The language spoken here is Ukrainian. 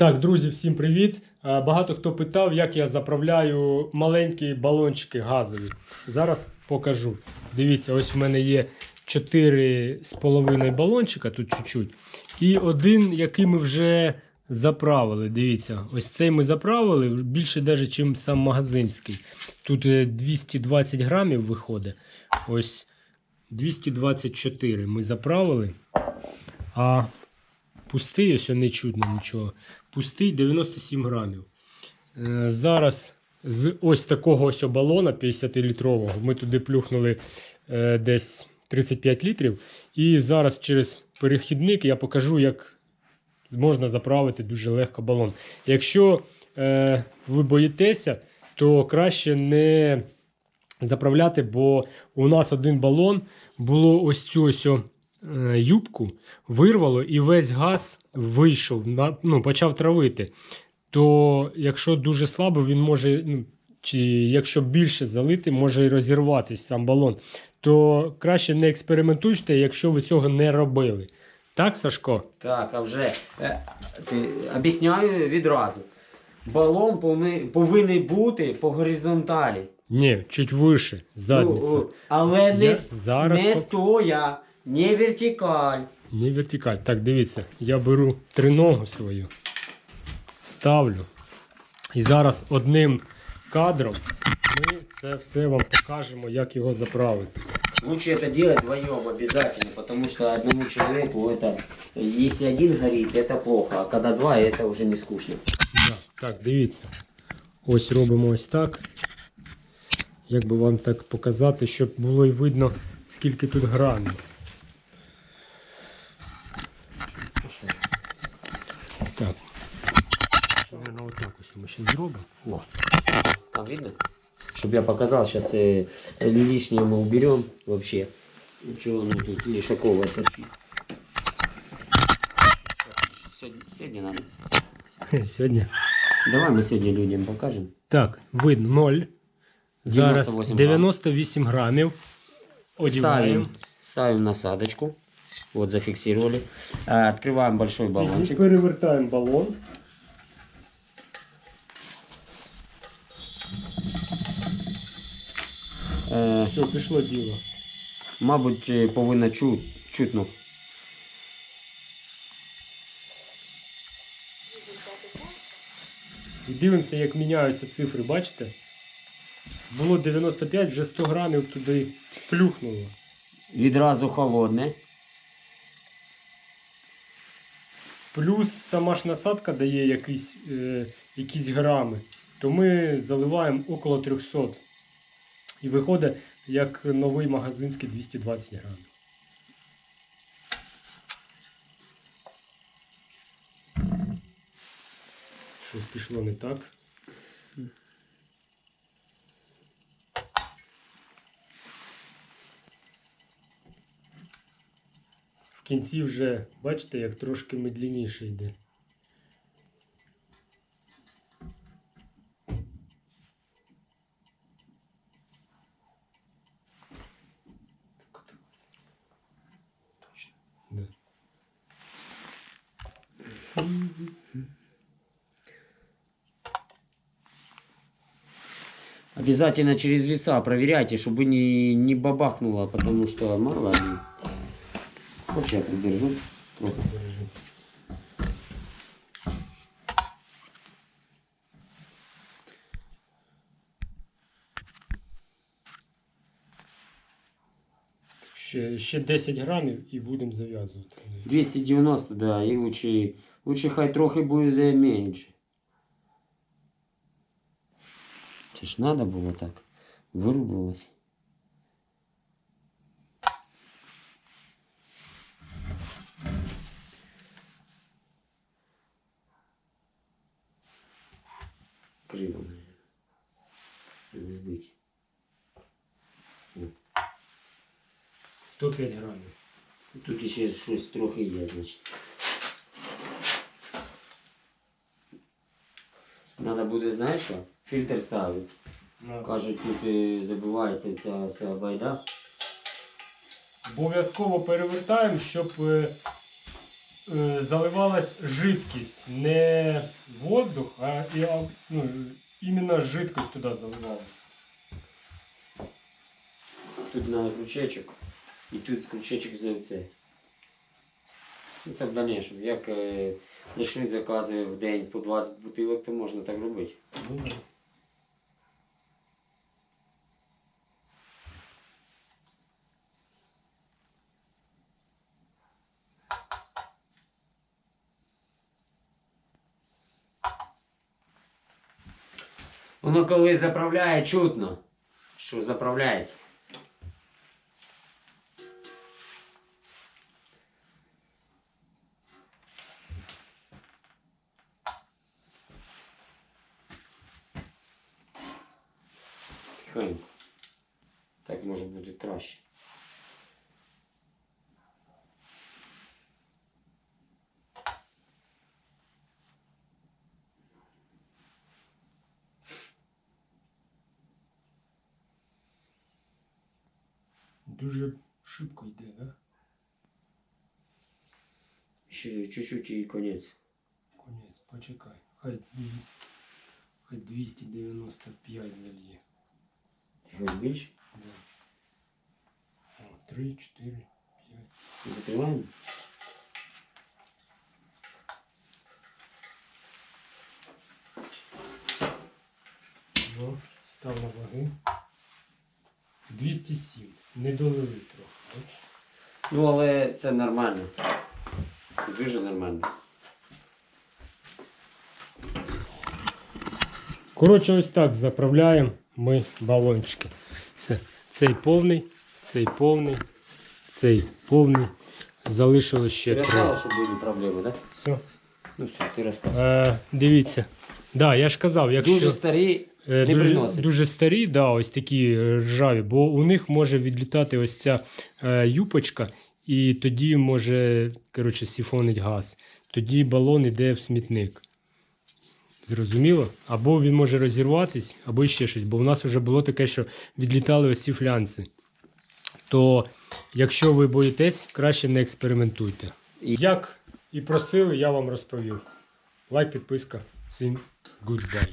Так, друзі, всім привіт. Е, Багато хто питав, як я заправляю маленькі балончики газові. Зараз покажу. Дивіться, ось в мене є 4,5 балончика, тут чуть-чуть. І один, який ми вже заправили. Дивіться, ось цей ми заправили більше навіть, ніж сам магазинський. Тут е, 220 грамів виходить. Ось 224 ми заправили. А пустий, ось не чутно нічого. Пустий 97 грамів. Е, Зараз з ось такого ось балона 50-літрового ми туди плюхнули е, десь 35 літрів. І зараз через перехідник я покажу, як можна заправити дуже легко балон. Якщо е, ви боїтеся, то краще не заправляти, бо у нас один балон було ось цю ось юбку, вирвало і весь газ вийшов, ну, почав травити. То якщо дуже слабо, він може, ну, чи якщо більше залити, може і розірватися сам балон. То краще не експериментуйте, якщо ви цього не робили. Так, Сашко? Так, а вже е, ти, об'ясняю відразу. Балон повинен, повинен бути по горизонталі. Ні, чуть вище, задниця. Ну, але не, Я зараз не пок- стоя, не вертикаль. Не вертикаль. Так, дивіться, я беру триногу свою, ставлю. І зараз одним кадром ми це все вам покажемо, як його заправити. Лучше это делать вдвоем обязательно, потому что одному человеку это, если один горит, это плохо, а когда два, это уже не скучно. Да. Так, дивіться. Ось робимо ось так. Як би вам так показати, щоб було й видно, скільки тут грамів. ми ще зробимо. О. Там видно? Чтобы я показал, сейчас э, лишнее мы уберем вообще. Ничего, ну тут лишаковая торчит. Сегодня, сегодня надо. Сьогодні. Давай мы сегодня людям покажем. Так, видно 0. Зараз 98 98 грамів. Одіваємо. Ставим, ставим насадочку. Вот зафиксировали. А, Открываем большой баллончик. Перевертаємо балон. Е, Все, пішло діло. мабуть, е, повинна чу, чутно. І дивимося, як міняються цифри, бачите? Було 95, вже 100 грамів туди плюхнуло. Відразу холодне. Плюс сама ж насадка дає якісь, е, якісь грами, то ми заливаємо около 300. І виходить як новий магазинський 220 грамів. Щось пішло не так. В кінці вже, бачите, як трошки медленніше йде. Обязательно через веса проверяйте, чтобы не, не бабахнуло, потому что мало ли. Хочешь я придержу? Трохи. Держи. Ще, ще 10 грамів і будемо зав'язувати. 290, да, и лучше, лучше хай трохи буде меньше. Це ж надо було так. Вирубилось. Криво, наверное. Не збить. 105 грамів. Тут ще щось трохи є, значить. Надо буде, знаєш що? Фільтр ставити. Кажуть, тут е, забивається ця вся байда. Обов'язково перевертаємо, щоб е, е, заливалась жидкість, не воздух, а, і, а ну, іменно жидкость туди заливалась. Тут на крючечок. І тут крючечок за це. Ну, Це в дальнішому. Як е, почнуть закази в день по 20 бутилок, то можна так робити. Воно коли заправляє, чутно, що заправляється. Тихонько. Так може бути краще. Дуже шибко йде, да? Ще чуть-чуть і конець. Конець, почекай. Хай, дві- хай 295 зальє. Більше? Да. 3, 4, 5. Закриваємо? Ну, став на ваги. 207. Не долили трохи, бачиш? Ну, але це нормально. Це дуже нормально. Коротше, ось так заправляємо ми балончики. Цей повний, цей повний, цей повний. Залишилось ще три. розказав, що були проблеми, так? Все. Ну все, ти розказав. Е, дивіться. Да, я ж казав, якщо Дуже старі е, не дуже, приносить. дуже старі, да, ось такі ржаві, бо у них може відлітати ось ця е, юпочка, і тоді може коротше, сіфонить газ. Тоді балон йде в смітник. Зрозуміло? Або він може розірватись, або ще щось. Бо в нас вже було таке, що відлітали ось ці флянці. То, якщо ви боїтесь, краще не експериментуйте. Як і просили, я вам розповів. Лайк, підписка. Всім goodbye.